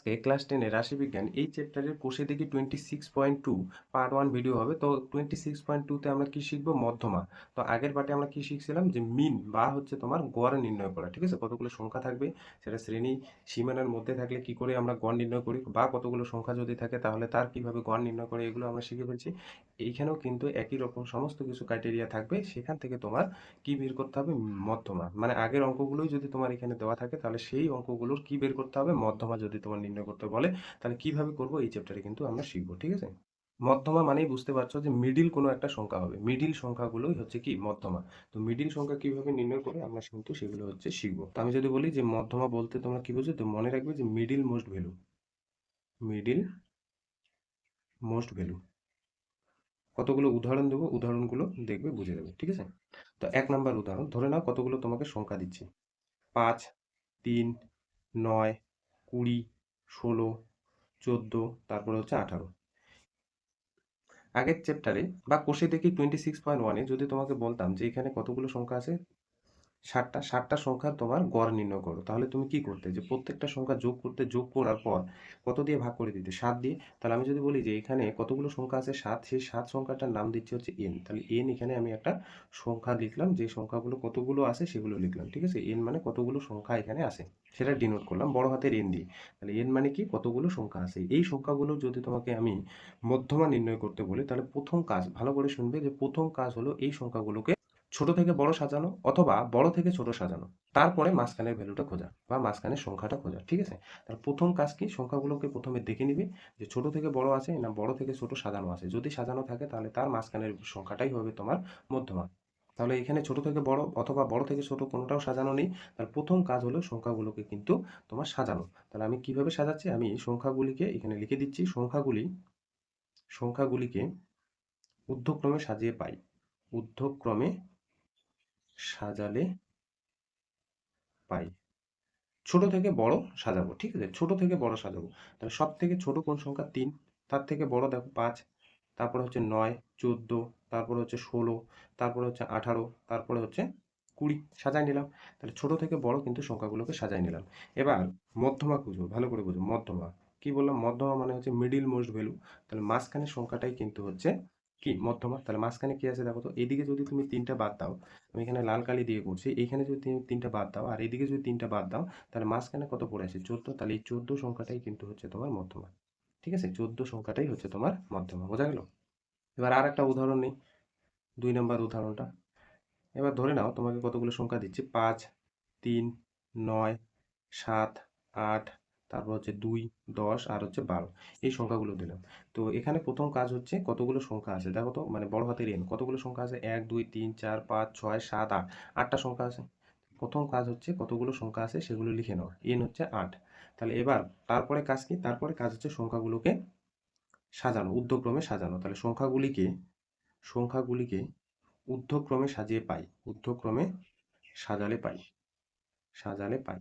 আজকে ক্লাস টেনে রাশিবিজ্ঞান এই চ্যাপ্টারের কোষে দেখি twenty six point two part one video হবে। তো টোয়েন্টি সিক্স পয়েন্ট টুতে আমরা কী শিখব? মধ্যমা। তো আগের পার্টে আমরা কী শিখছিলাম? যে মিন বা হচ্ছে তোমার গড় নির্ণয় করা, ঠিক আছে? কতগুলো সংখ্যা থাকবে? সেটা শ্রেণি সীমানার মধ্যে থাকলে কি করে আমরা গড় নির্ণয় করি? বা কতগুলো সংখ্যা যদি থাকে তাহলে তার কীভাবে গড় নির্ণয় করে, এগুলো আমরা শিখে ফেলছি। এইখানেও কিন্তু একই রকম সমস্ত কিছু ক্রাইটেরিয়া থাকবে। সেখান থেকে তোমার কি বের করতে হবে? মধ্যমা। মানে আগের অঙ্কগুলোই যদি তোমার এখানে দেওয়া থাকে, তাহলে সেই অঙ্কগুলোর কি বের করতে হবে? মধ্যমা যদি তোমার নির্ণয় করতে বলে, তাহলে কীভাবে করব? এই চ্যাপ্টারে কিন্তু আমরা শিখব, ঠিক আছে? মধ্যমা মানেই বুঝতে পারছ যে মিডিল কোনো একটা সংখ্যা হবে। মিডিল সংখ্যাগুলোই হচ্ছে কি? মধ্যমা। তো মিডিল সংখ্যা কীভাবে নির্ণয় করে আমরা কিন্তু সেগুলো হচ্ছে শিখব। তো আমি যদি বলি যে মধ্যমা বলতে তোমরা কি বুঝো? তো মনে রাখবে যে middle most value middle most value কতগুলো উদাহরণ দেবো, উদাহরণগুলো দেখবে, বুঝে দেবে ঠিক আছে? তো এক নাম্বার উদাহরণ, ধরে নাও কতগুলো তোমাকে সংখ্যা দিচ্ছি। পাঁচ, তিন, নয়, কুড়ি, ষোলো, চোদ্দ, তারপরে হচ্ছে আঠারো। আগের চ্যাপ্টারে বা কোষে দেখি টোয়েন্টি সিক্স পয়েন্ট ওয়ানে যদি তোমাকে বলতাম যে এখানে কতগুলো সংখ্যা আছে ষাটটা ষাটটা সংখ্যা তোমার গড় নির্ণয় করো। তাহলে তুমি কি করতে? যে প্রত্যেকটা সংখ্যা যোগ করতে, যোগ করার পর কত দিয়ে ভাগ করে দিতে? সাত দিয়ে? তাহলে আমি যদি বলি যে এখানে কতগুলো সংখ্যা আছে? সাত, সেই সাত সংখ্যাটার নাম দিচ্ছি হচ্ছে এন তাহলে এন এখানে আমি একটা সংখ্যা লিখলাম, যে সংখ্যাগুলো কতগুলো আছে সেগুলো লিখলাম, ঠিক আছে? এন মানে কতগুলো সংখ্যা এখানে আছে, সেটা ডিনোট করলাম, বড় হাতের এন দিয়ে। তাহলে এন মানে কি? কতগুলো সংখ্যা আছে? এই সংখ্যাগুলো যদি তোমাকে আমি মধ্যমা নির্ণয় করতে বলি, তাহলে প্রথম কাজ, ভালো করে শুনবে যে প্রথম কাজ হলো এই সংখ্যাগুলোকে ছোট থেকে বড় সাজানো অথবা বড় থেকে ছোট সাজানো। তারপরে মাঝখানের ভ্যালুটা খোঁজা বা মাঝখানের সংখ্যাটা খোঁজা, ঠিক আছে? তার প্রথম কাজ কি? সংখ্যাগুলোকে প্রথমে দেখে নিবি যে ছোট থেকে বড় আছে না বড় থেকে ছোট সাজানো আছে। যদি সাজানো থাকে তাহলে তার মাঝখানের সংখ্যাটাই হবে তোমার মধ্যমা তাহলে এখানে ছোট থেকে বড় অথবা বড় থেকে ছোট কোনোটাও সাজানো নেই। তার প্রথম কাজ হলো সংখ্যাগুলোকে কিন্তু তোমার সাজানো। তাহলে আমি কীভাবে সাজাচ্ছি? আমি সংখ্যাগুলিকে এখানে লিখে দিচ্ছি, সংখ্যাগুলি, সংখ্যাগুলিকে ঊর্ধ্বক্রমে সাজিয়ে পাই। ঊর্ধ্বক্রমে সাজালে পাই। ছোট থেকে বড় সাজাবো, ঠিক আছে? ছোট থেকে বড় সাজাবো। তাহলে সব থেকে ছোট কোন সংখ্যা? তিন। তার থেকে বড় দেখো, পাঁচ। তারপরে হচ্ছে নয়, চোদ্দ। তারপরে হচ্ছে ষোলো। তারপরে হচ্ছে আঠারো। তারপরে হচ্ছে কুড়ি। সাজাই নিলাম। তাহলে ছোট থেকে বড় কিন্তু সংখ্যাগুলোকে সাজাই নিলাম। এবার মধ্যমা খুঁজো ভালো করে বুঝো। মধ্যমা। কি বললাম? মধ্যমা মানে হচ্ছে মিডিল মোস্ট ভ্যালু তাহলে মাঝখানের সংখ্যাটাই কিন্তু হচ্ছে কি মধ্যমা? তাহলে মাঝখানে কি আছে দেখো তো? এদিকে যদি তুমি তিনটা বাদ দাও, আমি এখানে লাল কালি দিয়ে করছি এইখানে যদি তুমি তিনটা বাদ দাও, আর এদিকে যদি তিনটা বাদ দাও, তাহলে মাঝখানে কত পড়ে আছে? চোদ্দ, তাহলে এই চোদ্দ সংখ্যাটাই কিন্তু হচ্ছে তোমার মধ্যমা। ঠিক আছে? চোদ্দ সংখ্যাটাই হচ্ছে তোমার মধ্যমা, বোঝা গেল? এবার আর একটা উদাহরণ নেই, দুই নম্বর উদাহরণটা। এবার ধরে নাও, তোমাকে কতগুলো সংখ্যা দিচ্ছি? পাঁচ, তিন, নয়, সাত, আট তারপর হচ্ছে দুই, দশ আর হচ্ছে বারো। এই সংখ্যাগুলো দিলাম। তো এখানে প্রথম কাজ হচ্ছে কতগুলো সংখ্যা আছে? দেখো তো মানে বড় হাতের এন কতগুলো সংখ্যা আছে? এক, দুই, তিন, চার, পাঁচ, ছয়, সাত, আট। আটটা সংখ্যা আছে। প্রথম কাজ হচ্ছে কতগুলো সংখ্যা আছে সেগুলো লিখে নেওয়া এন হচ্ছে আট। তাহলে এবার তারপরে কাজ কি? তারপরে কাজ হচ্ছে সংখ্যাগুলোকে সাজানো, ঊর্ধ্বক্রমে সাজানো। তাহলে সংখ্যাগুলিকে সংখ্যাগুলিকে ঊর্ধ্বক্রমে সাজিয়ে পাই। ঊর্ধ্বক্রমে সাজালে পাই। সাজালে পাই।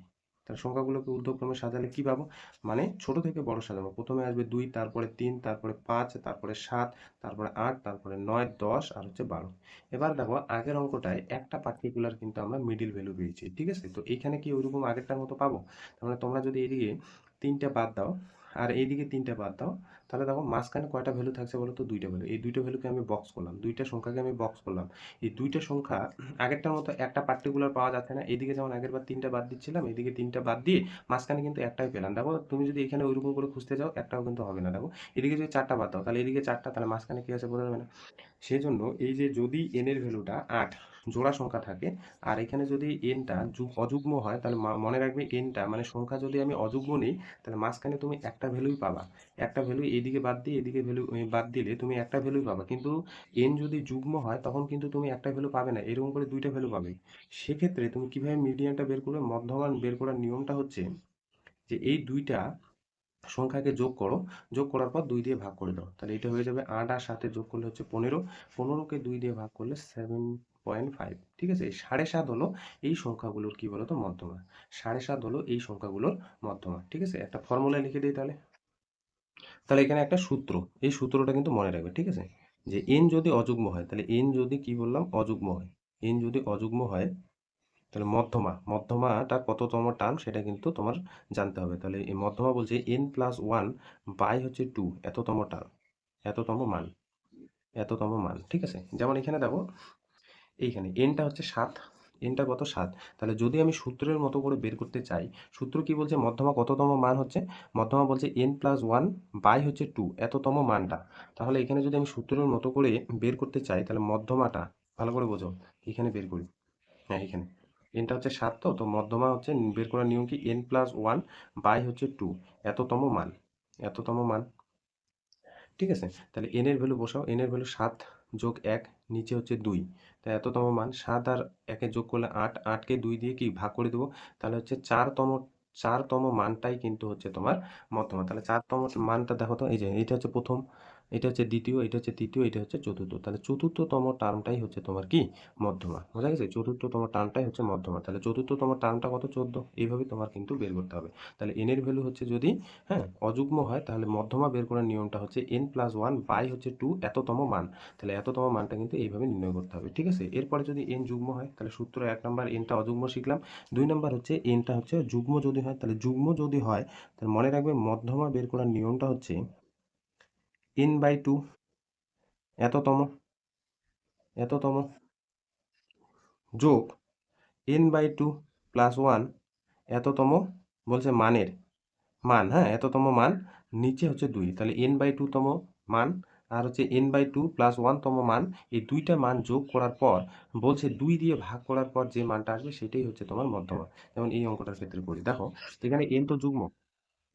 তাহলে সংখ্যাগুলোকে ঊর্ধ্বক্রমে সাজালে কি পাবো? মানে ছোট থেকে বড় সাজাবো। প্রথমে আসবে দুই, তারপরে তিন, তারপরে পাঁচ, তারপরে সাত, তারপরে আট, তারপরে নয়, দশ আর হচ্ছে বারো। এবার দেখো আগের অঙ্কটায় একটা পার্টিকুলার কিন্তু আমরা মিডিল ভ্যালু পেয়েছি, ঠিক আছে? তো এখানে কি ওইরকম আগেরটার মতো পাবো? তার মানে তোমরা যদি এদিকে তিনটা বাদ দাও আর এইদিকে তিনটা বাদ দাও। তাহলে দেখো মাঝখানে কয়টা ভ্যালু থাকছে বলো তো দুইটা ভ্যালু এই দুইটা ভ্যালুকে আমি বক্স করলাম। দুইটা সংখ্যাকে আমি বক্স করলাম। এই দুইটা সংখ্যা আগেরটার মতো একটা পার্টিকুলার পাওয়া যাচ্ছে না। এদিকে যেমন আগের বার তিনটা বাদ দিচ্ছিলাম এদিকে তিনটা বাদ দিয়ে মাঝখানে কিন্তু একটাই পেলাম। দেখো, তুমি যদি এখানে ওইরকম করে খুঁজতে যাও, একটাও কিন্তু হবে না। দেখো এদিকে যদি চারটা বাদ দাও, তাহলে এদিকে চারটা, তাহলে মাঝখানে কি আছে বোঝা যাবে না? সেই জন্য এই যে যদি এনের ভ্যালুটা আট জোড়া সংখ্যা থাকে। আর এখানে যদি এনটা অযুগ্ম হয়, তাহলে মনে রাখবে এনটা মানে সংখ্যা যদি আমি অযুগ্ম নিই, তাহলে মাঝখানে তুমি একটা ভ্যালুই পাবা। একটা ভ্যালু এইদিকে বাদ দিয়ে, এদিকে ভ্যালু বাদ দিলে তুমি একটা ভ্যালুই পাবা। কিন্তু এন যদি যুগ্ম হয়, তখন কিন্তু তুমি একটা ভ্যালু পাবে না, এরকম করে দুইটা ভ্যালু পাবে। সেক্ষেত্রে তুমি কীভাবে মিডিয়ানটা বের করবে, মধ্যমান বের করার নিয়মটা হচ্ছে যে, এই দুইটা সংখ্যাকে যোগ করো, যোগ করার পর দুই দিয়ে ভাগ করে দাও। তাহলে এটা হয়ে যাবে আট আর সাথে যোগ করলে হচ্ছে পনেরো। পনেরোকে দুই দিয়ে ভাগ করলে সেভেন পয়েন্ট ফাইভ, ঠিক আছে? সাড়ে সাত হলো এই সংখ্যাগুলোর কি বলতো? মধ্যমা। সাড়ে সাত হলো এই সংখ্যাগুলোর মধ্যমা, ঠিক আছে? একটা ফর্মুলা লিখে দিই তাহলে। তাহলে এখানে একটা সূত্র, এই সূত্রটা কিন্তু মনে রাখবে, ঠিক আছে? যে এন যদি অযুগ্ম হয়, তাহলে এন যদি কি বললাম? অযুগ্ম হয়। এন যদি অযুগ্ম হয়, তাহলে মধ্যমা, মধ্যমাটা কততম টার্ম সেটা কিন্তু তোমার জানতে হবে। তাহলে এই মধ্যমা বলছে এন প্লাস ওয়ান বাই হচ্ছে টু এততম টার্ম, এততম মান এততম মান, ঠিক আছে? যেমন এখানে দেখো এইখানে এনটা হচ্ছে সাত এনটা কত সাত? তাহলে যদি আমি সূত্রের মতো করে বের করতে চাই, সূত্র কি বলছে? মধ্যমা কততম মান হচ্ছে? মধ্যমা বলছে এন প্লাস ওয়ান বাই হচ্ছে টু এততম মানটা। তাহলে এখানে যদি আমি সূত্রের মতো করে বের করতে চাই, তাহলে মধ্যমাটা ভালো করে বোঝো। এখানে বের করি। হ্যাঁ এখানে। এনটা হচ্ছে সাত তো তো মধ্যমা হচ্ছে বের করার নিয়ম কি? এন প্লাস ওয়ান বাই হচ্ছে টু এততম মান এততম মান। ঠিক আছে? তাহলে এনের ভ্যালু বসাও। এন এর ভ্যালু সাত যোগ এক নিচে হচ্ছে দুই। তা এততম মান সাত আর একে যোগ করলে আট। আটকে দুই দিয়ে কি ভাগ করে দেবো? তাহলে হচ্ছে চারতম চারতম মানটাই কিন্তু হচ্ছে তোমার মধ্যমা। তাহলে চারতম মানটা দেখো তো, এই যে এটা হচ্ছে প্রথম। এটা হচ্ছে দ্বিতীয়, এটা হচ্ছে তৃতীয়, এটা হচ্ছে চতুর্থ। তাহলে চতুর্থতম টার্মটাই হচ্ছে তোমার কি? মধ্যমা। বোঝা গেছে? চতুর্থতম টার্মটাই হচ্ছে মধ্যমা। তাহলে চতুর্থতম টার্মটা কত? চোদ্দ। এইভাবে তোমার কিন্তু বের করতে হবে। তাহলে এন এর ভ্যালু হচ্ছে যদি হ্যাঁ অযুগ্ম হয়, তাহলে মধ্যমা বের করার নিয়মটা হচ্ছে এন প্লাস ওয়ান বাই হচ্ছে টু এততম মান। তাহলে এততম মানটা কিন্তু এইভাবে নির্ণয় করতে হবে। ঠিক আছে? এরপরে যদি এন যুগ্ম হয়, তাহলে সূত্র এক নম্বর এনটা অযুগ্ম শিখলাম। দুই নম্বর হচ্ছে এনটা হচ্ছে যুগ্ম যদি হয়, তাহলে যুগ্ম যদি হয়, তাহলে মনে রাখবে মধ্যমা বের করার নিয়মটা হচ্ছে এন বাই টু। এততম এততম। যোগ N by two plus one, এততম বলছে মানের মান হ্যাঁ এততম মান, নিচে হচ্ছে দুই। তাহলে এন বাই টুতম মান আর হচ্ছে এন বাই টু প্লাস ওয়ানতম মান, এই দুইটা মান যোগ করার পর বলছে দুই দিয়ে ভাগ করার পর যে মানটা আসবে সেটাই হচ্ছে তোমার মধ্যমা। যেমন এই অঙ্কটার ক্ষেত্রে করি। দেখো এখানে এন তো যুগ্ম।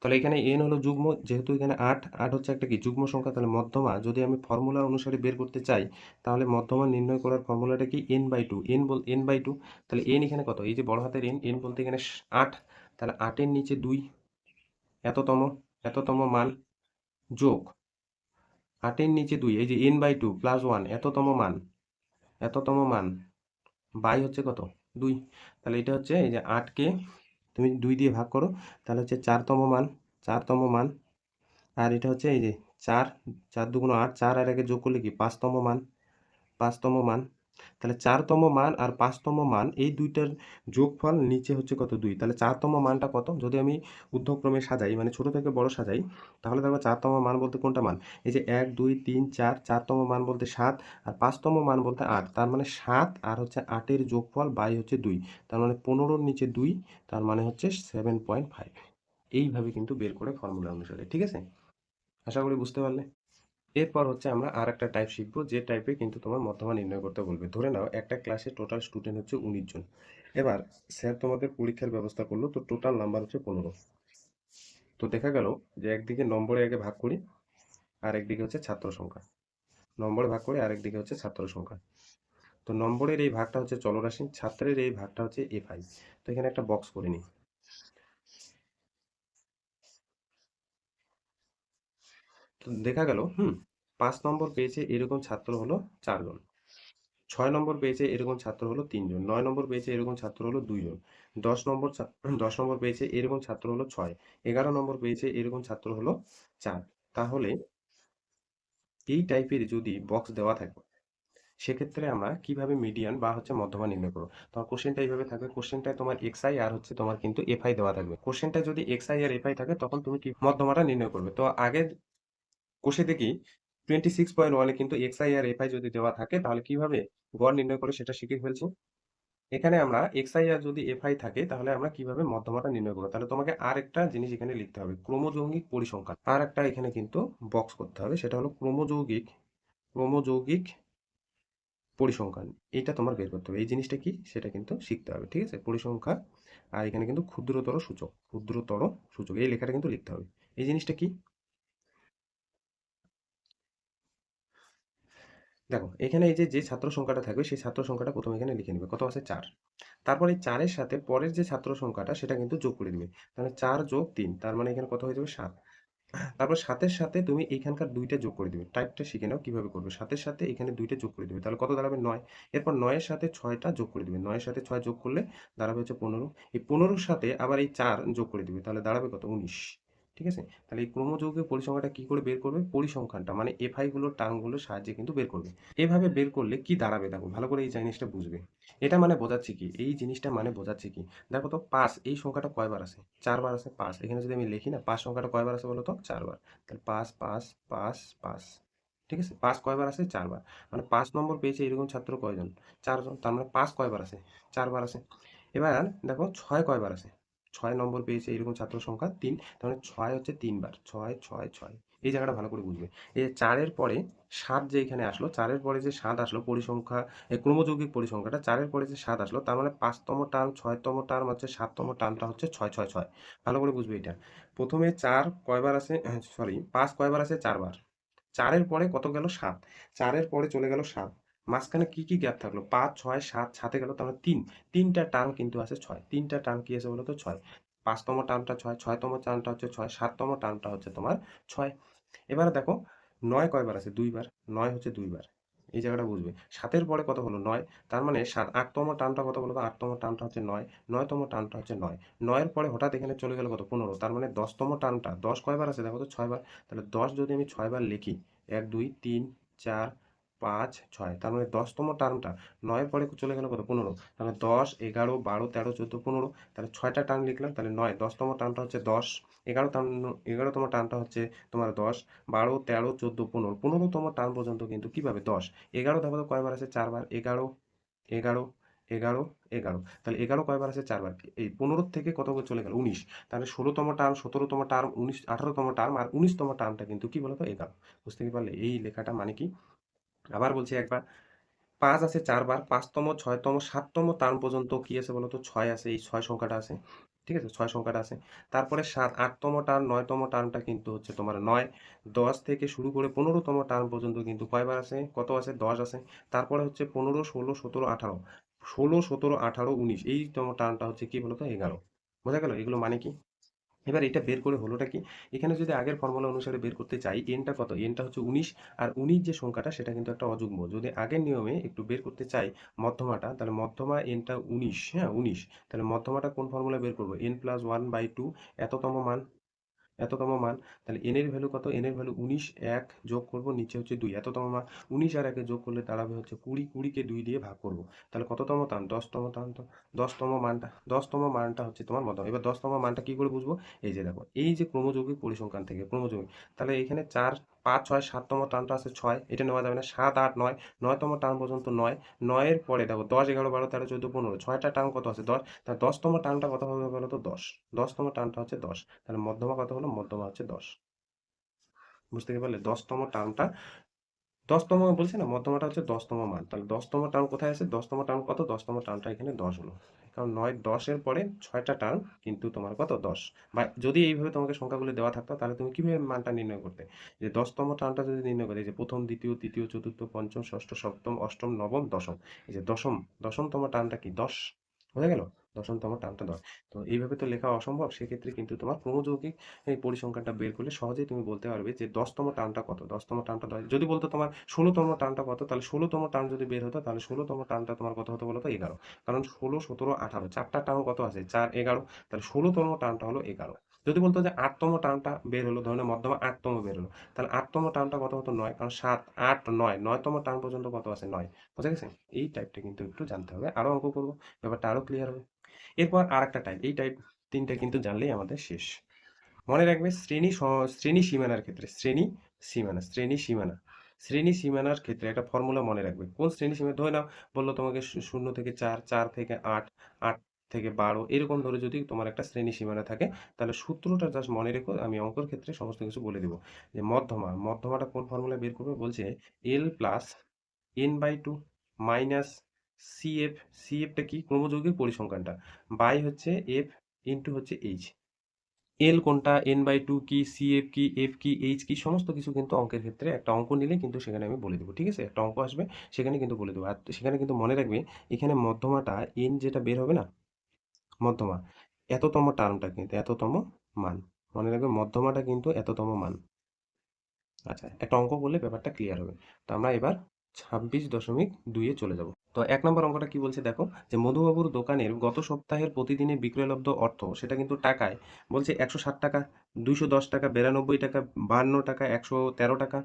তাহলে এখানে এন হলো যুগ্ম, যেহেতু এখানে আট আট হচ্ছে একটা কি? যুগ্ম সংখ্যা, তাহলে মধ্যমা। যদি আমি ফর্মুলা অনুসারে বের করতে চাই, তাহলে মধ্যমা নির্ণয় করার ফর্মুলাটা কি? এন বাই টু এন বল এন বাই টু তাহলে এন এখানে কত? এই যে বড় হাতের এন এন বলতে এখানে আট। তাহলে আটের নিচে দুই। এততম এততম মান যোগ। আটের নিচে দুই। এই যে N by two plus one এততম মান। এততম মান। বাই হচ্ছে কত? দুই। তাহলে এটা হচ্ছে এই যে আটকে তুমি দুই দিয়ে ভাগ করো, তাহলে হচ্ছে চারতম মান চারতম মান, আর এটা হচ্ছে এই যে চার চার দুগুণ আট, চার আর একে যোগ করলে কি? পাঁচতম মান পাঁচতম মান তাহলে চারতম মান আর পাঁচতম মান, এই দুইটার যোগফল নিচে হচ্ছে কত দুই? তাহলে চারতম মানটা কত? যদি আমি ঊর্ধ্বক্রমে সাজাই মানে ছোট থেকে বড় সাজাই, তাহলে দেখো চারতম মান বলতে কোনটা মান? এই যে এক, দুই, তিন, চার, চারতম মান বলতে সাত, আর পাঁচতম মান বলতে আট। তার মানে সাত আর হচ্ছে আটের যোগফল বাই হচ্ছে দুই। তার মানে পনেরোর নিচে দুই, তার মানে হচ্ছে সেভেন পয়েন্ট ফাইভ এইভাবে কিন্তু বের করে ফর্মুলা অনুসারে, ঠিক আছে? আশা করি বুঝতে পারলে। এরপর হচ্ছে আমরা আর একটা টাইপ শিখব, যে টাইপে কিন্তু তোমার মধ্যমা নির্ণয় করতে বলবে। ধরে নাও, একটা ক্লাসে টোটাল স্টুডেন্ট হচ্ছে উনিশ জন। এবার স্যার তোমাদের পরীক্ষার ব্যবস্থা করল, তো টোটাল নাম্বার হচ্ছে পনেরো। তো দেখা গেল যে একদিকে নম্বরে আগে ভাগ করি আর একদিকে হচ্ছে ছাত্র সংখ্যা। নম্বরে ভাগ করি আর একদিকে হচ্ছে ছাত্র সংখ্যা। তো নম্বরের এই ভাগটা হচ্ছে চলরাশি, ছাত্রের এই ভাগটা হচ্ছে এফ আই তো এখানে একটা বক্স করে নিই। তো দেখা গেল, হুম, পাঁচ নম্বর পেয়েছে এরকম ছাত্র হলো চারজন। ছয় নম্বর পেয়েছে এরকম ছাত্র হলো তিনজন। নয় নম্বর পেয়েছে এরকম ছাত্র হলো দুইজন। দশ নম্বর দশ নম্বর পেয়েছে এরকম ছাত্র হলো ছয়। এগারো নম্বর পেয়েছে এরকম ছাত্র হলো চার। তাহলে এই টাইপের যদি বক্স দেওয়া থাকে, সেক্ষেত্রে আমরা কীভাবে মিডিয়ান বা হচ্ছে মধ্যমা নির্ণয় করব? তোমার কোশ্চেনটা এইভাবে থাকবে কোশ্চেনটায় তোমার এক্সআই আর হচ্ছে তোমার কিন্তু এফআই দেওয়া থাকবে। কোশ্চেনটা যদি এক্সআই আর এফআই থাকে, তখন তুমি কি মধ্যমাটা নির্ণয় করবে? তো আগে কোষে দেখি টোয়েন্টি সিক্স পয়েন্ট ওয়ানে কিন্তু এক্সআই আর এফআই যদি দেওয়া থাকে, তাহলে কীভাবে গড় নির্ণয় করে সেটা শিখে ফেলছি? এখানে আমরা এক্সআই আর যদি এফআই থাকে, তাহলে আমরা কীভাবে মধ্যমাটা নির্ণয় করব? তাহলে তোমাকে আর একটা জিনিস এখানে লিখতে হবে ক্রোমোযৌগিক পরিসংখ্যান। আর একটা এখানে কিন্তু বক্স করতে হবে, সেটা হলো ক্রোমোযৌগিক ক্রোমোযৌগিক পরিসংখ্যান। এটা তোমার বের করতে হবে। এই জিনিসটা কি? সেটা কিন্তু শিখতে হবে, ঠিক আছে? পরিসংখ্যা আর এখানে কিন্তু ক্ষুদ্রতর সূচক ক্ষুদ্রতর সূচক, এই লেখাটা কিন্তু লিখতে হবে। এই জিনিসটা কি? দেখো, এখানে এই যে যে ছাত্র সংখ্যাটা থাকবে, সেই ছাত্র সংখ্যাটা প্রথমে এখানে লিখে নেবে। কত আছে? চার। তারপর এই চারের সাথে পরের যে ছাত্র সংখ্যাটা, সেটা কিন্তু যোগ করে দিবে। তাহলে চার যোগ তিন, তার মানে এখানে কত হয়ে যাবে? সাত। তারপর সাতের সাথে তুমি এখানকার দুইটা যোগ করে দিবে। টাইপটা শিখে নাও কীভাবে করবে। সাতের সাথে এখানে দুইটা যোগ করে দিবে। তাহলে কত দাঁড়াবে? নয়। এরপর নয়ের সাথে ছয়টা যোগ করে দিবে। নয়ের সাথে ছয় যোগ করলে দাঁড়াবে হচ্ছে পনেরো। এই পনেরোর সাথে আবার এই চার যোগ করে দিবে। তাহলে দাঁড়াবে কত? উনিশ। ঠিক আছে? তাহলে এই ক্রমযৌগের পরিসংখ্যানটা কি করে বের করবে? পরিসংখ্যানটা মানে এফআই গুলোর টার্মগুলোর সাহায্যে কিন্তু বের করবে। এভাবে বের করলে কি দাঁড়াবে? দেখো, ভালো করে এই জিনিসটা বুঝবে। এটা মানে বোঝাচ্ছে কি? এই জিনিসটা মানে বোঝাচ্ছে কি? দেখো তো, পাঁচ, এই সংখ্যাটা কয়বার আছে চারবার আছে পাঁচ। এখানে যদি আমি লিখি না, পাঁচ সংখ্যাটা কয়বার আছে বলো তো? চারবার। তাহলে পাঁচ পাঁচ পাঁচ পাঁচ। ঠিক আছে? পাঁচ কয়বার আছে চারবার। মানে পাঁচ নম্বর পেয়েছে এরকম ছাত্র কয়জন? চারজন। তার মানে পাঁচ কয়বার আছে চারবার আছে এবার দেখো, ছয় কয়বার আছে ছয় নম্বর পেয়েছে এরকম ছাত্র সংখ্যা তিন, তার মানে ছয় হচ্ছে তিনবার, ছয় ছয় ছয়। এই জায়গাটা ভালো করে বুঝবে। এই চারের পরে সাত যে এখানে আসলো, চারের পরে যে সাত আসলো, পরিসংখ্যা ক্রমযৌগিক পরিসংখ্যাটা, চারের পরে যে সাত আসলো, তার মানে পাঁচতম টার্ম, ছয়তম টার্ম হচ্ছে, সাততম টার্মটা হচ্ছে ছয় ছয় ছয়। ভালো করে বুঝবে এটা। প্রথমে চার কয়বার আছে সরি, পাঁচ কয়বার আছে চারবার। চারের পরে কত গেল সাত? চারের পরে চলে গেল সাত। মাঝখানে কি কি গ্যাপ থাকল? পাঁচ, ছয়, সাত সাথে গেল মানে তিন। তিনটা টার্ম কিন্তু আছে ছয়। তিনটা টার্ম কি আছে বলতো? ছয়। পাঁচতম টার্মটা ছয়, ছয়তম টার্মটা হচ্ছে ছয়, সাততম টার্মটা হচ্ছে তোমার ছয়। এবারে দেখো, নয় কয়বার আছে? দুইবার। নয় হচ্ছে দুইবার। এই জায়গাটা বুঝবে। সাতের পরে কত হলো? নয়। তার মানে সাত, আটতম টার্মটা কত বলো তো আটতম টার্মটা হচ্ছে নয়। নয়তম টার্মটা হচ্ছে নয়। নয়ের পরে হঠাৎ এখানে চলে গেল কত? পনেরো। তার মানে দশতম টার্মটা দশ কয়বার আছে? দেখো তো ছয়বার। তাহলে দশ যদি আমি ছয়বার লিখি, এক, দুই, তিন, চার পাঁচ, ছয়। তার মানে দশতম টার্মটা নয়ের পরে চলে গেল কত? পনেরো। তাহলে দশ, এগারো, বারো, তেরো, চোদ্দ, পনেরো। তাহলে ছয়টা টার্ম লিখলাম, তাহলে নয়। দশতম টার্মটা হচ্ছে দশ। এগারো টার্ম, এগারোতম টার্মটা হচ্ছে তোমার দশ। বারো, তেরো, চোদ্দ, পনেরো। পনেরোতম টার্ম পর্যন্ত কিন্তু কীভাবে? দশ। এগারো দেখো তো কয়বার আছে চারবার। এগারো এগারো এগারো এগারো। তাহলে এগারো কয়বার আছে চারবার। এই পনেরো থেকে কত করে চলে গেল? উনিশ। তাহলে ষোলোতম টার্ম, সতেরোতম টার্ম, উনিশ, আঠারোতম টার্ম আর উনিশতম টার্মটা কিন্তু কি বলতো? এগারো। বুঝতে পারলে? এই লেখাটা মানে কি? আবার বলছি একবার, পাঁচ আছে চারবার, পাঁচতম, ছয়তম, সাততম টার্ম পর্যন্ত কি আছে বলতো ছয় আছে, এই ছয় সংখ্যাটা আছে, ঠিক আছে? ছয় সংখ্যাটা আছে। তারপরে সাত, আটতম টার্ম, নয়তম টার্মটা কিন্তু হচ্ছে তোমার নয়। দশ থেকে শুরু করে পনেরোতম টার্ম পর্যন্ত কিন্তু কয়বার আছে? কত আছে? দশ আছে। তারপরে হচ্ছে পনেরো, ষোলো, সতেরো, আঠারো। ষোলো, সতেরো, আঠারো, উনিশ। এইতম টার্মটা হচ্ছে কি বলতো এগারো। বোঝা গেল? এগুলো মানে কি? এবার এটা বের করে হলোটা কি? এখানে যদি আগের ফর্মুলা অনুসারে বের করতে চাই এনটা কত? এনটা হচ্ছে উনিশ, আর উনিশ যে সংখ্যাটা, সেটা কিন্তু একটা অযুগ্ম। যদি আগের নিয়মে একটু বের করতে চাই মধ্যমাটা, তাহলে মধ্যমা এনটা উনিশ হ্যাঁ উনিশ। তাহলে মধ্যমাটা কোন ফর্মুলা বের করব? N plus one by two এততম মান? এততম মান, তাহলে এন এর ভ্যালু কত? এন এর ভ্যালু উনিশ, এক যোগ করব, নিচে হচ্ছে দুই। এততম মান, উনিশ আর একে যোগ করলে দাঁড়াবে হচ্ছে কুড়ি, কুড়িকে দুই দিয়ে ভাগ করব। তাহলে কততম টান দশতম টান তো। দশতম মানটা দশতম মানটা হচ্ছে তোমার মধ্যম এবার দশতম মানটা কী করে বুঝব? এই যে দেখো, এই যে ক্রমযৌগিক পরিসংখ্যান থেকে, ক্রমযৌগিক। তাহলে এখানে চার পাঁচ, ছয়, সাততম টানটা আছে ছয়, এটা নেওয়া যাবে না। সাত, আট, নয়, নয়তম টান পর্যন্ত নয়। নয়ের পরে দেখো, দশ, এগারো, বারো, তেরো, চোদ্দ, পনেরো, ছয়টা টান কত আছে? দশ। তাহলে দশতম টানটা কত হবে বলো তো? দশ। দশতম টানটা হচ্ছে দশ। তাহলে মধ্যমা কত হলো? মধ্যমা হচ্ছে দশ। বুঝতে পারলে? দশতম টার্মটা দশতম বলছি না, মধ্যমাটা হচ্ছে দশতম মান। তাহলে দশতম টার্ম কোথায় আছে? দশতম টার্ম কত? দশতম টার্মটা এখানে দশ হলো। কারণ নয় দশের পরে ছয়টা টার্ম কিন্তু তোমার কত? দশ। বা যদি এইভাবে তোমাকে সংখ্যাগুলো দেওয়া থাকতো, তাহলে তুমি কীভাবে মানটা নির্ণয় করতে? যে দশতম টার্মটা যদি নির্ণয় করে যে প্রথম, দ্বিতীয়, তৃতীয়, চতুর্থ, পঞ্চম, ষষ্ঠ, সপ্তম, অষ্টম, নবম, দশম। এই যে দশম, দশমতম টার্মটা কি? দশ। বোঝা গেল? দশমতম টার্মটা দশ তো এইভাবে তো লেখা অসম্ভব, সেক্ষেত্রে কিন্তু তোমার ক্রমযৌগিক এই পরিসংখ্যানটা বের করলে সহজেই তুমি বলতে পারবে যে দশতম টার্মটা কত? দশতম টার্মটা দশ যদি বলতো তোমার ষোলোতম টার্মটা কত? তাহলে ষোলোতম টার্ম যদি বের হতো, তাহলে ষোলোতম টার্মটা তোমার কত হতো বলতো? এগারো। কারণ ষোলো, সতেরো, আঠারো, চারটা টার্ম কত আছে? চার, এগারো। তাহলে ষোলোতম টার্মটা হলো এগারো। যদি বলতো যে আটতম টার্মটা বের হলো, ধরনের মধ্যমা আটতম বের হলো, তাহলে আটতম টার্মটা কত হতো? নয়। কারণ সাত, আট, নয়। নয়তম টার্ম পর্যন্ত কত আছে? নয়। বুঝা গেছে এই টাইপটা কিন্তু একটু জানতে হবে। আরও অঙ্ক করব। ব্যাপারটা আরও ক্লিয়ার হবে। এরপর আর একটা টাইপ এই টাইপ তিনটা কিন্তু জানলেই আমাদের শেষ। মনে রাখবে শ্রেণি শ্রেণি সীমানার ক্ষেত্রে, শ্রেণি সীমানা শ্রেণি সীমানা। শ্রেণি সীমানার ক্ষেত্রে একটা ফর্মুলা মনে রাখবে। কোন শ্রেণি সীমানা? ধরে নাও, বলল তোমাকে শূন্য থেকে চার চার থেকে আট আট থেকে বারো, এরকম ধরে যদি তোমার একটা শ্রেণি সীমানা থাকে, তাহলে সূত্রটা জাস্ট মনে রেখো, আমি অঙ্কর ক্ষেত্রে সমস্ত কিছু বলে দেবো। যে মধ্যমা, মধ্যমাটা কোন ফর্মুলা বের করবে? বলছে L plus N by two minus CF সিএফটা কি? ক্রমযৌগিক পরিসংখ্যানটা। বাই হচ্ছে এফ ইন্টু হচ্ছে এইচ এল কোনটা? এন বাই টু কি? সি এফ কি? এফ কি? এইচ কি? সমস্ত কিছু কিন্তু অঙ্কের ক্ষেত্রে একটা অঙ্ক নিলে কিন্তু সেখানে আমি বলে দেবো, ঠিক আছে? একটা অঙ্ক আসবে, সেখানে কিন্তু বলে দেবো। আর সেখানে কিন্তু মনে রাখবে, এখানে মধ্যমাটা এন যেটা বের হবে না? মধ্যমা। এততম টার্মটা কিন্তু এততম মান। মনে রাখবে মধ্যমাটা কিন্তু এততম মান। আচ্ছা একটা অঙ্ক করলে ব্যাপারটা ক্লিয়ার হবে। তো আমরা এবার ছাব্বিশ দশমিক দুইয়ে চলে যাব। তো এক নম্বর অঙ্কটা কি বলছে দেখো, যে মধুবাবুর দোকানের গত সপ্তাহের প্রতিদিনের বিক্রয়লব্ধ অর্থ, সেটা কিন্তু টাকায়, বলছে একশো ষাট টাকা, দুইশো দশ টাকা, বিরানব্বই টাকা, বান্ন টাকা, একশো তেরো টাকা,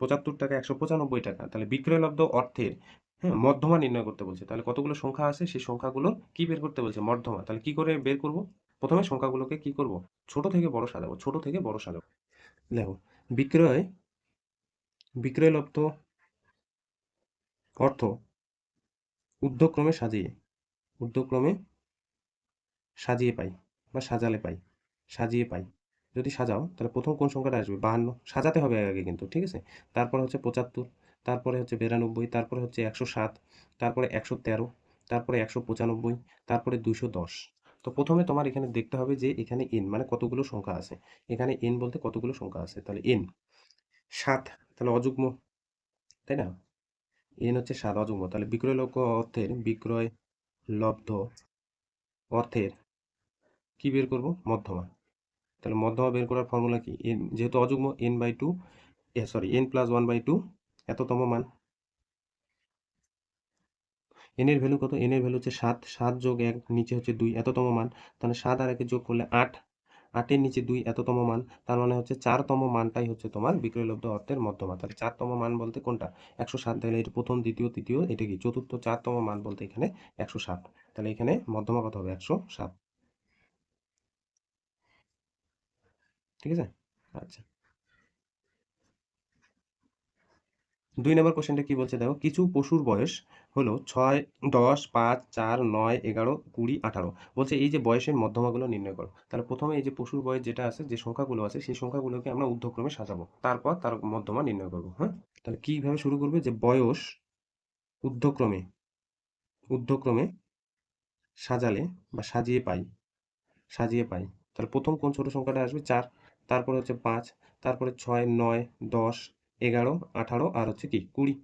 পঁচাত্তর টাকা, একশো পঁচানব্বই টাকা, তাহলে বিক্রয়লব্ধ অর্থের হ্যাঁ মধ্যমা নির্ণয় করতে বলছে, তাহলে কতগুলো সংখ্যা আছে, সেই সংখ্যাগুলো কি বের করতে বলছে, মধ্যমা, তাহলে কি করে বের করব? প্রথমে সংখ্যাগুলোকে কি করব? ছোট থেকে বড় সাজাবো, ছোট থেকে বড় সাজাবো। দেখো, বিক্রয় বিক্রয়লব্ধ অর্থ ঊর্ধ্বক্রমে সাজিয়ে ঊর্ধ্বক্রমে সাজিয়ে পাই বা সাজালে পাই, সাজিয়ে পাই। যদি সাজাও, তাহলে প্রথম কোন সংখ্যাটা আসবে? বাহান্ন। সাজাতে হবে আগে কিন্তু, ঠিক আছে? তারপরে হচ্ছে পঁচাত্তর, তারপরে হচ্ছে বিরানব্বই, তারপরে হচ্ছে একশো সাত, তারপরে একশো তেরো, তারপরে একশো পঁচানব্বই, তারপরে দুশো দশ। তো প্রথমে তোমার এখানে দেখতে হবে যে এখানে এন মানে কতগুলো সংখ্যা আছে। এখানে এন বলতে কতগুলো সংখ্যা আছে? তাহলে এন সাত, তাহলে অযুগ্ম, তাই না? এন হচ্ছে সাত অযুগ্ম। তাহলে বিক্রয় লক্ষ্য অর্থের বিক্রয় লব্ধ অর্থের কি বের করব? মধ্যমা তাহলে মধ্যমা বের করার ফর্মুলা কি? এন যেহেতু অযুগ্ম N by two sorry N plus one by two, এততম মান। এন এর ভ্যালু কত? এন এর ভ্যালু হচ্ছে সাত সাত যোগ এক, নিচে হচ্ছে দুই, এততম মান। তাহলে সাত আর একে যোগ করলে আট আটের নিচে দুই এততম মান, তার মানে হচ্ছে চারতম মানটাই হচ্ছে তোমার বিক্রয়লব্ধ অর্থের মধ্যমা। তাহলে চারতম মান বলতে কোনটা? একশো সাত তাহলে এটা প্রথম, দ্বিতীয়, তৃতীয়, এটা কি? চতুর্থ, চারতম মান বলতে এখানে একশো সাত তাহলে এখানে মধ্যমা কত হবে? একশো সাত ঠিক আছে? আচ্ছা। দুই নম্বর কোশ্চেনটা কি বলছে দেখো? কিছু পশুর বয়স হলো ছয়, দশ, পাঁচ, চার, নয়, এগারো, কুড়ি, আঠারো। বলছে এই যে বয়সের মধ্যমাগুলো নির্ণয় করো। তাহলে প্রথমে এই যে পশুর বয়স যেটা আছে, যে সংখ্যাগুলো আছে, সেই সংখ্যাগুলোকে আমরা ঊর্ধ্বক্রমে সাজাবো। তারপর তার মধ্যমা নির্ণয় করব হ্যাঁ? তাহলে কীভাবে শুরু করবে? যে বয়স ঊর্ধ্বক্রমে ঊর্ধ্বক্রমে সাজালে বা সাজিয়ে পাই সাজিয়ে পাই। তাহলে প্রথম কোন ছোট সংখ্যাটা আসবে? চার। তারপরে হচ্ছে পাঁচ। তারপরে ছয়, নয়, দশ এগারো, আঠারো আর হচ্ছে কি কুড়ি।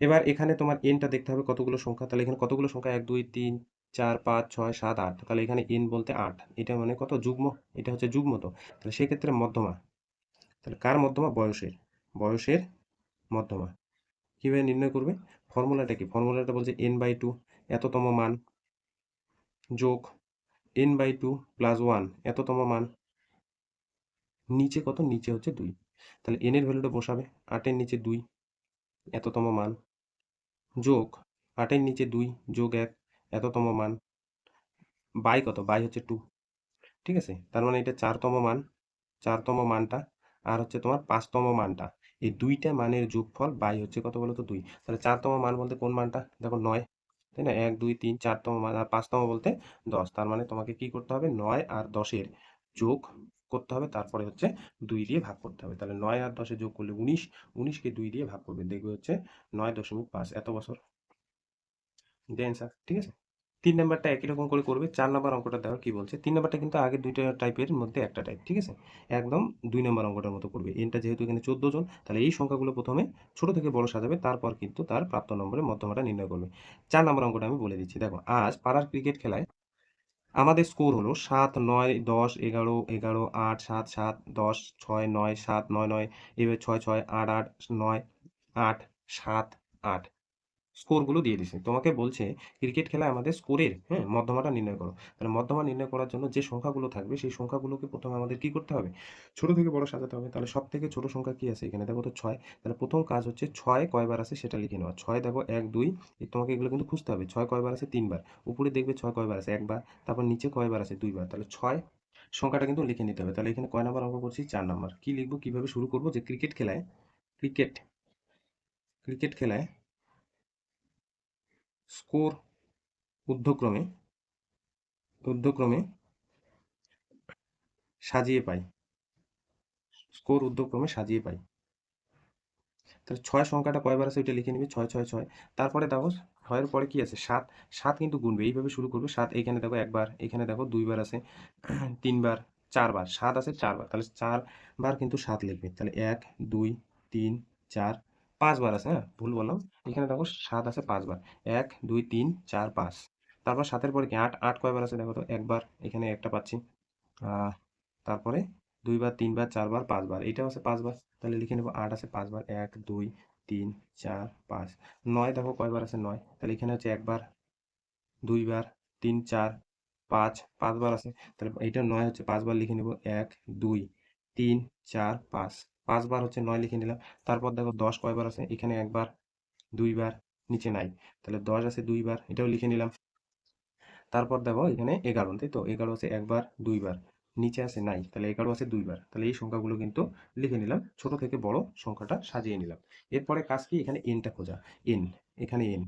এবার এখানে তোমার এনটা দেখতে হবে কতগুলো সংখ্যা। তাহলে এখানে কতগুলো সংখ্যা? এক, দুই, তিন, চার, পাঁচ, ছয়, সাত, আট। তাহলে এখানে এন বলতে আট। এটা মানে কত? যুগ্ম। এটা হচ্ছে যুগ্ম তো। তাহলে সেক্ষেত্রে মধ্যমা। তাহলে কার মধ্যমা? বয়সের। বয়সের মধ্যমা। কীভাবে নির্ণয় করবে? ফর্মুলাটা কি? ফর্মুলাটা বলছে এন বাই টু এততম মান যোগ N by two plus one এততম মান। নিচে কত? নিচে হচ্ছে দুই। তাহলে এনের ভ্যালুটা বসাবে আটের নিচে দুই, এততম মান। যোগ আটের নিচে দুই, যোগ এক, এততম মান। বাই কত? বাই হচ্ছে টু ঠিক আছে? তার মানে এটা চারতম মান, চারতম মানটা, আর হচ্ছে তোমার পাঁচতম মানটা। এই দুইটা মানের যোগফল বাই হচ্ছে কত বলো তো দুই। তাহলে চারতম মান বলতে কোন মানটা? দেখো নয়, তাই না? এক, দুই, তিন, চারতম মান, আর পাঁচতম বলতে দশ। তার মানে তোমাকে কি করতে হবে? নয় আর দশের যোগ করতে হবে, তারপরে হচ্ছে দুই দিয়ে ভাগ করতে হবে। তাহলে নয় আর দশে যোগ করলে উনিশ, উনিশকে দুই দিয়ে ভাগ করবে। দেখবে হচ্ছে নয় দশমিক পাঁচ। এত বছর? দেন ঠিক আছে? তিন নাম্বারটা একই রকম করে করবে। চার নাম্বার অঙ্কটা দেখো কি বলছে? তিন নাম্বারটা কিন্তু আগে দুইটা টাইপের মধ্যে একটা টাইপ ঠিক আছে? একদম দুই নাম্বার অঙ্কটার মতো করবে। এনটা যেহেতু এখানে চোদ্দ জন, তাহলে এই সংখ্যাগুলো প্রথমে ছোট থেকে বড় সাজাবে, তারপর কিন্তু তার প্রাপ্ত নম্বরের মধ্যমাটা নির্ণয় করবে। চার নাম্বার অঙ্কটা আমি বলে দিচ্ছি। দেখো, আজ পাড়ার ক্রিকেট খেলায় আমাদের স্কোর হলো সাত নয় দশ এগারো এগারো আট, সাত সাত দশ, ছয় নয়, সাত নয় নয়, এবার ছয় ছয় আট আট, নয় আট সাত আট। স্কোরগুলো দিয়ে দিছে। তোমাকে বলছে ক্রিকেট খেলায় আমাদের স্কোরের হ্যাঁ মধ্যমাটা নির্ণয় করো। তাহলে মধ্যমা নির্ণয় করার জন্য যে সংখ্যাগুলো থাকবে, সেই সংখ্যাগুলোকে প্রথমে আমাদের কি করতে হবে? ছোট থেকে বড় সাজাতে হবে। তাহলে সব থেকে ছোট সংখ্যা কি আছে? এখানে দেখো তো ছয়। তাহলে প্রথম কাজ হচ্ছে ছয় কয়বার আছে সেটা লিখে নেওয়া ছয় দেখো এক, দুই। তোমাকে এগুলো কিন্তু খুঁজতে হবে। ছয় কয়বার আছে? তিনবার। উপরে দেখবে ছয় কয়বার আছে? একবার। তারপর নিচে কয়বার আছে? দুইবার। তাহলে ছয় সংখ্যাটা কিন্তু লিখে নিতে হবে। তাহলে এখানে কয় নাম্বার অঙ্ক করছি? চার নাম্বার। কি লিখব? কীভাবে শুরু করব? যে ক্রিকেট খেলায় ক্রিকেট ক্রিকেট খেলায় স্কোর ঊর্ধ্বক্রমে ঊর্ধ্বক্রমে সাজিয়ে পাই। স্কোর ঊর্ধ্বক্রমে সাজিয়ে পাই। তাহলে ছয় সংখ্যাটা কয়বার আছে ওইটা লিখে নিবি, ছয় ছয় ছয়। তারপরে দেখো, ছয়ের পরে কি আছে? সাত। সাত কিন্তু গুনবে, এইভাবে শুরু করবে। সাত এইখানে দেখো একবার, এখানে দেখো দুইবার আছে, তিনবার, চারবার। সাত আছে চারবার, তাহলে চারবার কিন্তু সাত লিখবে। তাহলে এক, দুই, তিন, চার পাঁচবার আছে হ্যাঁ? ভুল বললাম। এখানে দেখো সাত আছে পাঁচবার। এক, দুই, তিন, চার, পাঁচ। তারপর সাতের পরে কি? আট আট কয়বার আছে দেখো তো? একবার এখানে একটা পাচ্ছি। তারপরে দুইবার, তিনবার, চারবার, পাঁচবার। এটাও আছে পাঁচবার। তাহলে লিখে নেব আট আছে পাঁচবার। এক, দুই, তিন, চার, পাঁচ। নয় দেখো কয়বার আছে? নয়। তাহলে এখানে হচ্ছে একবার, দুইবার, তিন, চার, পাঁচ, পাঁচবার আছে। তাহলে এইটা নয় হচ্ছে পাঁচবার লিখে নেব। এক, দুই, তিন, চার, পাঁচ। পাঁচবার হচ্ছে নয় লিখে নিলাম। তারপর দেখো দশ কয়বার আছে? এখানে একবার, দুইবার, নিচে নাই। তাহলে দশ আছে দুইবার, এটাও লিখে নিলাম। তারপর দেখো এখানে এগারো, তাই তো? এগারো আছে একবার, দুইবার, নিচে আছে নাই। তাহলে এগারো আছে দুইবার। তাহলে এই সংখ্যাগুলো কিন্তু লিখে নিলাম, ছোট থেকে বড় সংখ্যাটা সাজিয়ে নিলাম। এরপরে কাজ কি? এখানে এনটা খোঁজা। এন এখানে এন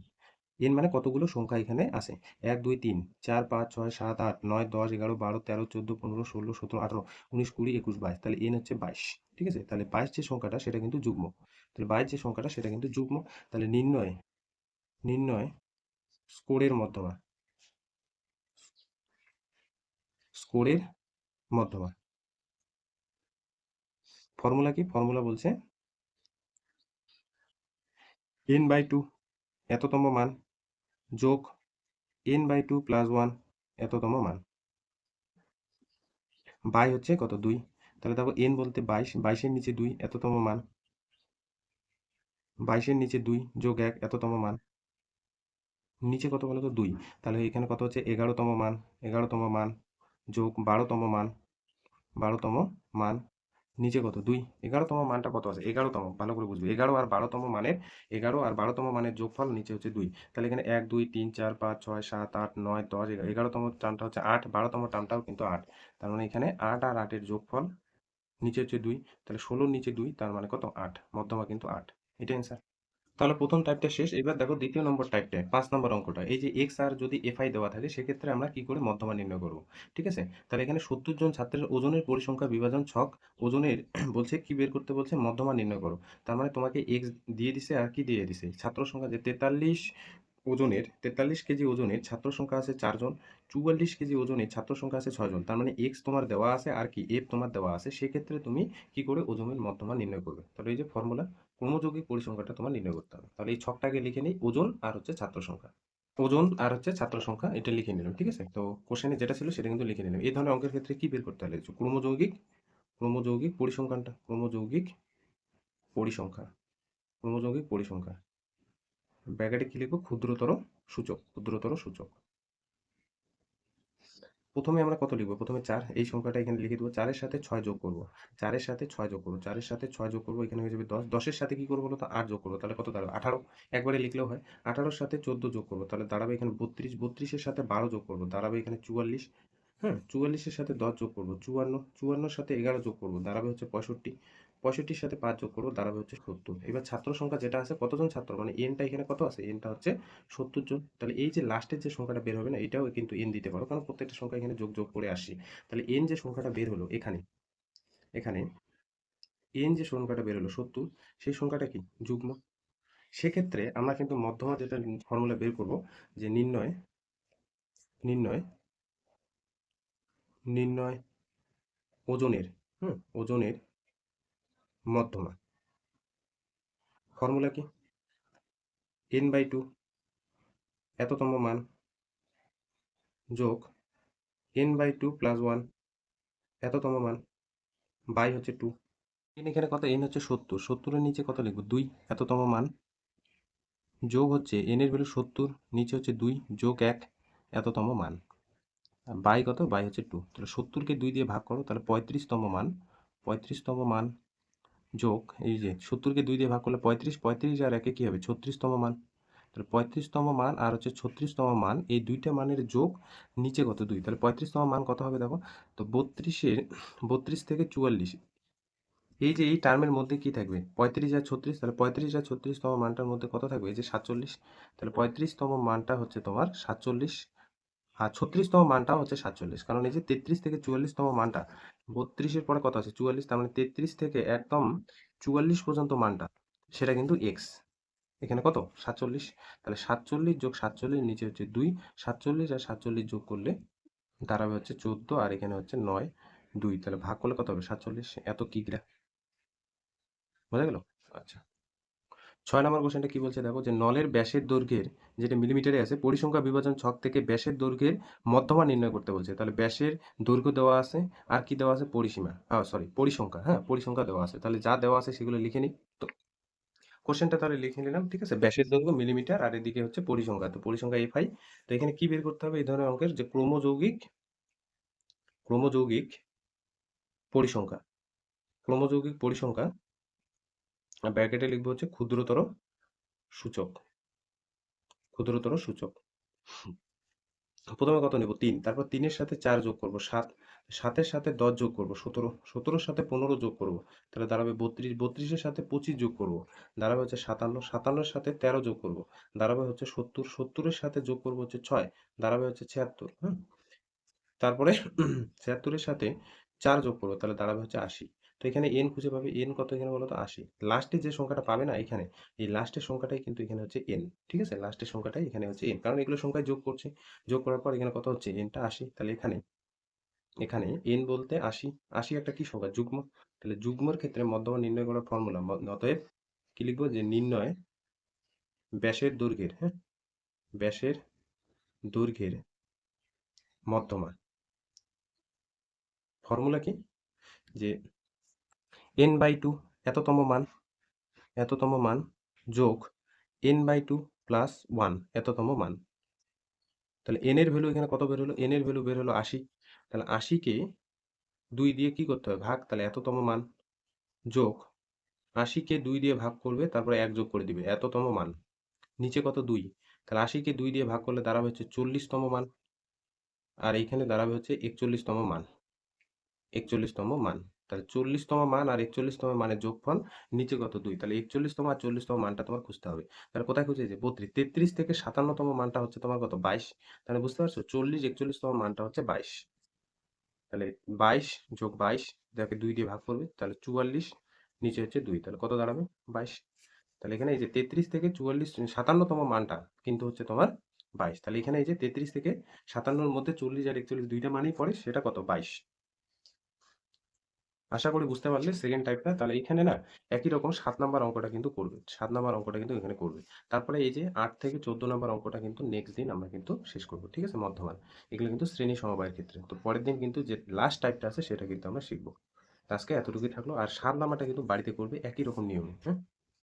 এন মানে কতগুলো সংখ্যা এখানে আছে? এক, দুই, তিন, চার, পাঁচ, ছয়, সাত, আট, নয়, দশ, এগারো, বারো, তেরো, চোদ্দ, পনেরো, ষোলো, সতেরো, আঠারো, উনিশ, কুড়ি, একুশ, বাইশ। তাহলে এন হচ্ছে বাইশ, ঠিক আছে? তাহলে বাইশ যে সংখ্যাটা, সেটা কিন্তু যুগ্ম। তাহলে বাইশ যে সংখ্যাটা, সেটা কিন্তু যুগ্ম। তাহলে নির্ণয় নির্ণয় স্কোরের মধ্যমা। স্কোরের মধ্যমা। ফর্মুলা কি? ফর্মুলা বলছে এন বাই টু, এততম মান। যোগ N by two plus one এততম মান। বাই হচ্ছে কত? দুই। তাহলে দেখো এন বলতে বাইশ। বাইশের নিচে দুই, এততম মান। বাইশের নিচে দুই যোগ এক, এততম মান। নিচে কত বলো তো? দুই। তাহলে এখানে কত হচ্ছে? এগারোতম মান। এগারোতম মান যোগ বারোতম মান। বারোতম মান। নিচে কত? দুই। এগারোতম মানটা কত আছে? এগারোতম ভালো করে বুঝবে। এগারো আর বারোতম মানের, এগারো আর বারোতম মানের যোগফল নিচে হচ্ছে দুই। তাহলে এখানে এক, দুই, তিন, চার, পাঁচ, ছয়, সাত, আট, নয়, দশ, এগারো। এগারোতম টানটা হচ্ছে আট বারোতম টানটাও কিন্তু আট। তার মানে এখানে আট আর আটের যোগফল নিচে হচ্ছে দুই। তাহলে ষোলোর নিচে দুই, তার মানে কত? আট। মধ্যমা কিন্তু আট। এটাই অ্যান্সার তাহলে প্রথম টাইপটা শেষ। এবার দেখো দ্বিতীয় নম্বর টাইপটা পাঁচ নম্বর অঙ্কটা। এই যে এক্স আর যদি এফআই দেওয়া থাকে, সেক্ষেত্রে আমরা কি করে মধ্যমা নির্ণয় করব? ঠিক আছে? তাহলে এখানে সত্তর জন ছাত্রের ওজনের পরিসংখ্যা বিভাজন ছক, ওজনের বলছে কি বের করতে বলছে? মধ্যমা নির্ণয় করো। তার মানে তোমাকে এক্স দিয়ে দিছে আর কি দিয়ে দিছে? ছাত্র সংখ্যা যে তেতাল্লিশ ওজনের, তেতাল্লিশ কেজি ওজনের ছাত্র সংখ্যা আছে চারজন চুয়াল্লিশ কেজি ওজনের ছাত্র সংখ্যা আছে ছয়জন তার মানে এক্স তোমার দেওয়া আছে আর কি এফ তোমার দেওয়া আছে, সেক্ষেত্রে তুমি কি করে ওজনের মধ্যমা নির্ণয় করবে? তাহলে এই যে ফর্মুলা ক্রমযৌগিক পরিসংখ্যাটা তোমার নির্ণয় করতে হবে। তাহলে এই ছকটাকে লিখে নিই, ওজন আর হচ্ছে ছাত্র সংখ্যা। ওজন আর হচ্ছে ছাত্র সংখ্যা এটা লিখে নিলাম, ঠিক আছে? তো কোশ্চেনে যেটা ছিল সেটা কিন্তু লিখে নিলাম। এই ধরনের অঙ্কের ক্ষেত্রে কি বের করতে হবে? ক্রমযৌগিক ক্রমযৌগিক পরিসংখ্যানটা ক্রমযৌগিক পরিসংখ্যা ক্রমযৌগিক পরিসংখ্যা। ব্যাকেটে কি লিখব? ক্ষুদ্রতর সূচক ক্ষুদ্রতর সূচক। প্রথমে আমরা কত লিখব? প্রথমে চার, এই সংখ্যাটা এখানে লিখে দেবো। চারের সাথে ছয় যোগ করব। চারের সাথে ছয় যোগ করব। চারের সাথে ছয় যোগ করব, এখানে হয়ে যাবে দশ। দশের সাথে কি করব তো? আট যোগ করব। তাহলে কত দাঁড়াবে? আঠারো। একবারে লিখলেও হয়। আঠারোর সাথে চোদ্দ যোগ করব। তাহলে দাঁড়াবে এখানে বত্রিশ। বত্রিশের সাথে বারো যোগ করব। দাঁড়াবে এখানে চুয়াল্লিশ। হ্যাঁ চুয়াল্লিশের সাথে দশ যোগ করব। চুয়ান্ন। চুয়ান্নর সাথে এগারো যোগ করব। দাঁড়াবে হচ্ছে পঁয়ষট্টি। পঁয়ষট্টির সাথে পাঁচ যোগ করব, দাঁড়াবে হচ্ছে সত্তর। এবার ছাত্র সংখ্যা যেটা আছে, কতজন ছাত্র? মানে এনটা এখানে কত আছে? এনটা হচ্ছে সত্তর জন। তাহলে এই যে লাস্টের যে সংখ্যাটা বের হবে না, এটাও কিন্তু এন দিতে পারো। কারণ প্রত্যেকটা সংখ্যা এখানে যোগ যোগ করে আসি। তাহলে এন যে সংখ্যাটা বের হলো এখানে এখানে এন যে সংখ্যাটা বের হলো সত্তর, সেই সংখ্যাটা কি? যুগ্ম। সেক্ষেত্রে আমরা কিন্তু মধ্যমা যেটা ফর্মুলা বের করব, যে নির্ণয় নির্ণয় নির্ণয় ওজনের, হুম, ওজনের মধ্যমা। ফর্মুলা কি? এন বাই টু এততম মান যোগ N by two plus one এততম মান বাই হচ্ছে টু এন এখানে কত? এন হচ্ছে সত্তর। সত্তরের নিচে কত লিখব? দুই। এততম মান যোগ হচ্ছে এন এর ভ্যালু সত্তর, নিচে হচ্ছে দুই, যোগ এক, এততম মান। বাই কত? বাই হচ্ছে টু তাহলে সত্তরকে দুই দিয়ে ভাগ করো, তাহলে পঁয়ত্রিশতম মান পঁয়ত্রিশতম মান যোগ, এই যে সত্তরকে দুই দিয়ে ভাগ করলে পঁয়ত্রিশ পঁয়ত্রিশ আর একে কী হবে? ছত্রিশতম মান। তাহলে পঁয়ত্রিশতম মান আর হচ্ছে ছত্রিশতম মান, এই দুইটা মানের যোগ নিচে কত? দুই। তাহলে পঁয়ত্রিশতম মান কত হবে দেখো? তো বত্রিশের, বত্রিশ থেকে চুয়াল্লিশ। এই যে এই টার্মের মধ্যে কি থাকবে? পঁয়ত্রিশ আর ছত্রিশ, তাহলে পঁয়ত্রিশ আর ছত্রিশতম মানটার মধ্যে কত থাকবে? এই যে সাতচল্লিশ। তাহলে পঁয়ত্রিশতম মানটা হচ্ছে তোমার সাতচল্লিশ। আর ছত্রিশতম মানটা হচ্ছে সাতচল্লিশ। কারণ এই যে তেত্রিশ থেকে চুয়াল্লিশতম মানটা, বত্রিশের পরে কত আছে চুয়াল্লিশ, তার মানে তেত্রিশ থেকে একদম চুয়াল্লিশ পর্যন্ত মানটা, সেটা কিন্তু এক্স এখানে কত? সাতচল্লিশ। তাহলে সাতচল্লিশ যোগ সাতচল্লিশ, নিচে হচ্ছে দুই। সাতচল্লিশ আর সাতচল্লিশ যোগ করলে দাঁড়াবে হচ্ছে চোদ্দ, আর এখানে হচ্ছে নয়, দুই। তাহলে ভাগ করলে কত হবে? সাতচল্লিশ। এত কিগ্রা বোঝা গেল? আচ্ছা। ছয় নম্বর কোশ্চেনটা কি বলছে? দেখো যে নলের ব্যাসের দৈর্ঘ্যের যেটা মিলিমিটারে আছে, পরিসংখ্যা বিভাজন ছক থেকে ব্যাসের দৈর্ঘ্যের মধ্যমা নির্ণয় করতে বলছে। তাহলে ব্যাসের দৈর্ঘ্য দেওয়া আছে, আর কি দেওয়া আছে? পরিসীমা। হ্যাঁ সরি পরিসংখ্যা হ্যাঁ পরিসংখ্যা দেওয়া আছে। তাহলে যা দেওয়া আছে সেগুলো লিখে নিই। তো কোশ্চেনটা তাহলে লিখে নিলাম, ঠিক আছে? ব্যাসের দৈর্ঘ্য মিলিমিটার আর এদিকে হচ্ছে পরিসংখ্যা। তো পরিসংখ্যা এফ আই তো এখানে কি বের করতে হবে? এই ধরনের অঙ্কের যে ক্রোমোযৌগিক ক্রোমোযৌগিক পরিসংখ্যা। ক্রোমোযৌগিক পরিসংখ্যা ব্র্যাকেটে লিখব হচ্ছে ক্ষুদ্রতর সূচক। ক্ষুদ্রতর সূচক। প্রথমে কত নেব? তিন। তারপর তিনের সাথে চার যোগ করব, সাত। সাতের সাথে দশ যোগ করব, সতেরো। সতেরোর সাথে পনেরো যোগ করব, তাহলে দাঁড়াবে বত্রিশ। বত্রিশের সাথে পঁচিশ যোগ করব, দাঁড়াবে হচ্ছে সাতান্ন। সাতান্নর সাথে তেরো যোগ করব, দাঁড়াবে হচ্ছে সত্তর। সত্তরের সাথে যোগ করব হচ্ছে ছয়, দাঁড়াবে হচ্ছে ছিয়াত্তর হ্যাঁ তারপরে ছিয়াত্তরের সাথে চার যোগ করব, তাহলে দাঁড়াবে হচ্ছে আশি। তো এখানে এন খুঁজে পাবে এন কত এখানে বলো তো আশি লাস্টে যে সংখ্যাটা পাবে না এখানে, এই লাস্টের সংখ্যাটাই কিন্তু এখানে হচ্ছে এন ঠিক আছে? লাস্টের সংখ্যাটাই এখানে হচ্ছে এন কারণ এগুলো সংখ্যায় যোগ করছে। যোগ করার পর এখানে কত হচ্ছে? এনটা আশি। তাহলে এখানে এখানে এন বলতে আশি। আশি একটা কি সংখ্যা? যুগ্ম। তাহলে যুগ্মর ক্ষেত্রে মধ্যমা নির্ণয় করার ফর্মুলা অতএব কি লিখব? যে নির্ণয় ব্যাসের দৈর্ঘ্যের হ্যাঁ? ব্যাসের দৈর্ঘ্যের মধ্যমা ফর্মুলা কি? যে এন বাই টু এততম মান এততম মান যোগ N by two plus one এততম মান। তাহলে এন এর ভ্যালু এখানে কত বের হলো? এন এর ভ্যালু বের হলো আশি। তাহলে আশিকে দুই দিয়ে কি করতে হবে? ভাগ, তাহলে এততম মান যোগ আশিকে দুই দিয়ে ভাগ করবে, তারপরে এক যোগ করে দিবে, এততম মান। নিচে কত? দুই। তাহলে আশিকে দুই দিয়ে ভাগ করলে দাঁড়াবে হচ্ছে চল্লিশতম মান। আর এইখানে দাঁড়াবে হচ্ছে একচল্লিশতম মান। একচল্লিশতম মান। তাহলে চল্লিশতম মান আর একচল্লিশতম মানের যোগফল নিচে কত দুই। তাহলে একচল্লিশতম আর চল্লিশতম মানটা তোমার খুঁজতে হবে। তাহলে কোথায় খুঁজে? যে বত্রিশ। তেত্রিশ থেকে সাতান্নতম মানটা হচ্ছে তোমার কত বাইশ। তাহলে বুঝতে পারছ? চল্লিশ, একচল্লিশতম মানটা হচ্ছে বাইশ। তাহলে বাইশ যোগ বাইশ, যাকে দুই দিয়ে ভাগ করবে, তাহলে চুয়াল্লিশ, নিচে হচ্ছে দুই। তাহলে কত দাঁড়াবে? বাইশ। তাহলে এখানে এই যে তেত্রিশ থেকে চুয়াল্লিশ সাতান্নতম মানটা কিন্তু হচ্ছে তোমার বাইশ। তাহলে এখানে এই যে তেত্রিশ থেকে সাতান্নর মধ্যে চল্লিশ আর একচল্লিশ দুইটা মানই পড়ে, সেটা কত? বাইশ। আশা করি বুঝতে পারলে সেকেন্ড টাইপটা তাহলে এখানে না একই রকম সাত নাম্বার অঙ্কটা কিন্তু করবে। সাত নাম্বার অঙ্কটা কিন্তু এখানে করবে। তারপরে এই যে আট থেকে চোদ্দ নাম্বার অঙ্কটা কিন্তু নেক্সট দিন আমরা কিন্তু শেষ করব, ঠিক আছে? মধ্যমান। এগুলো কিন্তু শ্রেণি সমবায়ের ক্ষেত্রে। তো পরের দিন কিন্তু যে লাস্ট টাইপটা আছে সেটা কিন্তু আমরা শিখব। আজকে এতটুকুই থাকল। আর সাত নাম্বারটা কিন্তু বাড়িতে করবে একই রকম নিয়মে হ্যাঁ?